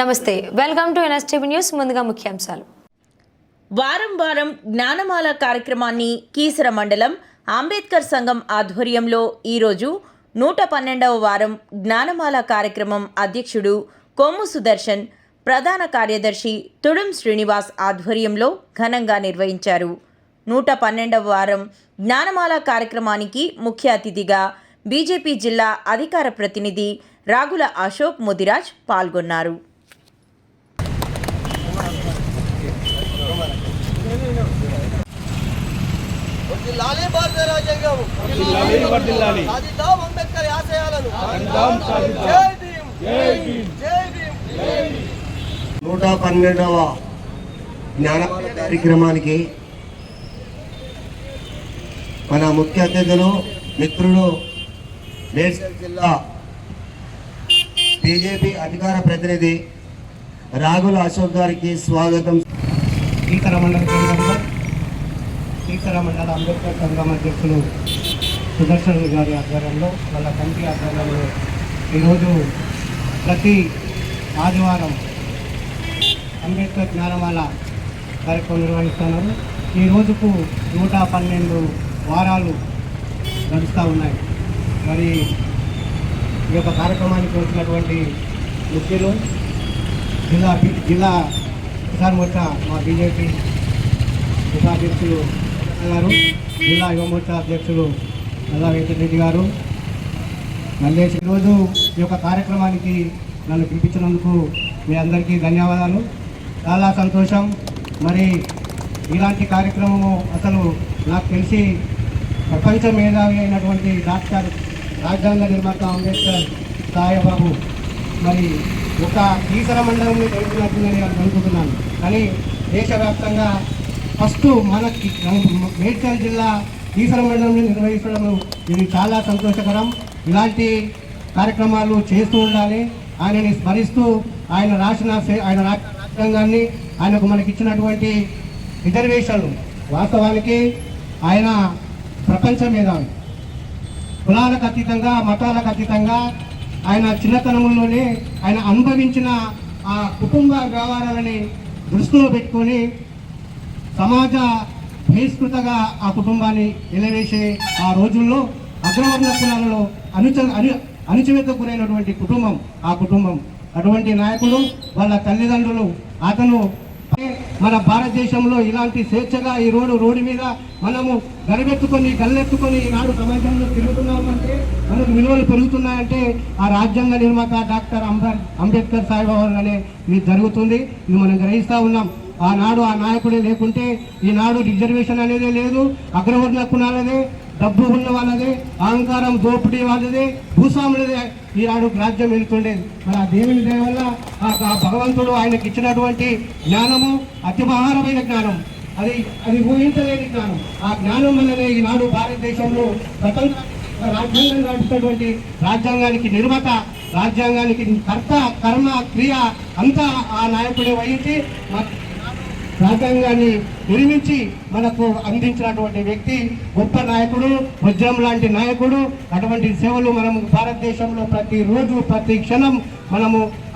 నమస్తే welcome to NSTV news ముందుగా ముఖ్యాంశాలు. వారం వారం జ్ఞానమాల కార్యక్రమాన్ని కీసర మండలం అంబేద్కర్ సంఘం ఆధ్వర్యంలో ఈరోజు నూట పన్నెండవ వారం జ్ఞానమాల కార్యక్రమం అధ్యక్షుడు కొమ్ము సుదర్శన్ ప్రధాన కార్యదర్శి తుడుం శ్రీనివాస్ ఆధ్వర్యంలో ఘనంగా నిర్వహించారు. నూట పన్నెండవ వారం జ్ఞానమాల కార్యక్రమానికి ముఖ్య అతిథిగా బీజేపీ జిల్లా అధికార ప్రతినిధి రాగుల అశోక్ ముదిరాజ్ పాల్గొన్నారు. లాలీ భారత రాజ్యాంగం వర్ధిల్లాలి. సాధిద్దాం అంబేద్కర్ ఆశయాలను నూట పన్నెండవ జ్ఞానమాల కార్యక్రమానికి మన ముఖ్య అతిథులు మిత్రుడు మేడ్చల్ జిల్లా బీజేపీ అధికార ప్రతినిధి రాగుల అశోక్ గారికి స్వాగతం ఈతర కేంద్రంలో మండల అంబేద్కర్ సంఘం అధ్యక్షులు సుదర్శన్ గారి ఆధ్వర్యంలో వాళ్ళ కమిటీ ఆధ్వర్యంలో ఈరోజు ప్రతి ఆదివారం అంబేద్కర్ జ్ఞానమాల కార్యక్రమం నిర్వహిస్తున్నారు. ఈ రోజుకు నూట పన్నెండు వారాలు గడుస్తూ ఉన్నాయి. మరి ఈ యొక్క కార్యక్రమానికి వచ్చినటువంటి ముఖ్యులు జిల్లా జిల్లా కిసాన్ మోర్చా మా బీజేపీ ఉపాధ్యక్షులు గారు జిల్లా యువ అధ్యక్షుడు అధ్యక్షులు నల్లా వెంకటరెడ్డి గారు. మల్లేష్ ఈరోజు ఈ యొక్క కార్యక్రమానికి నన్ను పిలిపించినందుకు మీ అందరికీ ధన్యవాదాలు. చాలా సంతోషం. మరి ఇలాంటి కార్యక్రమము అసలు నాకు తెలిసి ప్రపంచ మేధావి అయినటువంటి డాక్టర్ రాజ్యాంగ నిర్మాత అంబేద్కర్ సాయబాబు మరి ఒక ఈశ్వర మండలంలో జరుగుతున్నట్టుందని నేను అనుకుంటున్నాను. కానీ దేశవ్యాప్తంగా ఫస్ట్ మనకి మేడ్చల్ జిల్లా ఈశ్వర మండలంలో నిర్వహించడం ఇది చాలా సంతోషకరం. ఇలాంటి కార్యక్రమాలు చేస్తూ ఉండాలి. ఆయనని స్మరిస్తూ ఆయన రాసిన ఆయన రాసిన రాజ్యాంగాన్ని ఆయనకు మనకి ఇచ్చినటువంటి రిజర్వేషన్లు వాస్తవానికి ఆయన ప్రపంచ మేధావి కులాలకు అతీతంగా మతాలకు అతీతంగా ఆయన చిన్నతనంలోనే ఆయన అనుభవించిన ఆ కుటుంబ వ్యవహారాలని దృష్టిలో పెట్టుకొని సమాజ బహిష్కృతగా ఆ కుటుంబాన్ని నిలవేసే ఆ రోజుల్లో అగ్రవర్ణ కులాలలో అనుచ అను అణచివేతకు గురైనటువంటి కుటుంబం ఆ కుటుంబం. అటువంటి నాయకులు వాళ్ళ తల్లిదండ్రులు అతను మన భారతదేశంలో ఇలాంటి స్వేచ్ఛగా ఈ రోడ్డు రోడ్డు మీద మనము గలబెత్తుకొని గల్లెత్తుకొని ఈనాడు సమాజంలో తిరుగుతున్నామంటే మనకు విలువలు పెరుగుతున్నాయంటే ఆ రాజ్యాంగ నిర్మాత డాక్టర్ అంబేద్కర్ సాయిబాబా అనే ఇది జరుగుతుంది. ఇది మనం గ్రహిస్తూ ఉన్నాం. ఆనాడు ఆ నాయకుడే లేకుంటే ఈనాడు రిజర్వేషన్ అనేది లేదు అగ్రవర్ణ కులాలదే డబ్బు ఉన్న వాళ్ళదే అహంకారం దోపిడీ వాళ్ళదే భూస్వాములదే ఈనాడు రాజ్యం వెళ్తుండేది. మరి ఆ దేవుని దయ వల్ల ఆ భగవంతుడు ఆయనకి ఇచ్చినటువంటి జ్ఞానము అతిమహారమైన జ్ఞానం. అది అది ఊహించలేని జ్ఞానం. ఆ జ్ఞానం వల్లనే ఈనాడు భారతదేశంలో స్వతంత్ర రాజ్యాంగం నడుపుతున్నటువంటి రాజ్యాంగానికి నిర్మాత రాజ్యాంగానికి కర్త కర్మ క్రియ అంతా ఆ నాయకుడే వహించి రాజ్యాంగాన్ని నిర్మించి మనకు అందించినటువంటి వ్యక్తి గొప్ప నాయకుడు వజ్రం లాంటి నాయకుడు. అటువంటి సేవలు మనము భారతదేశంలో ప్రతిరోజు ప్రతి క్షణం మనము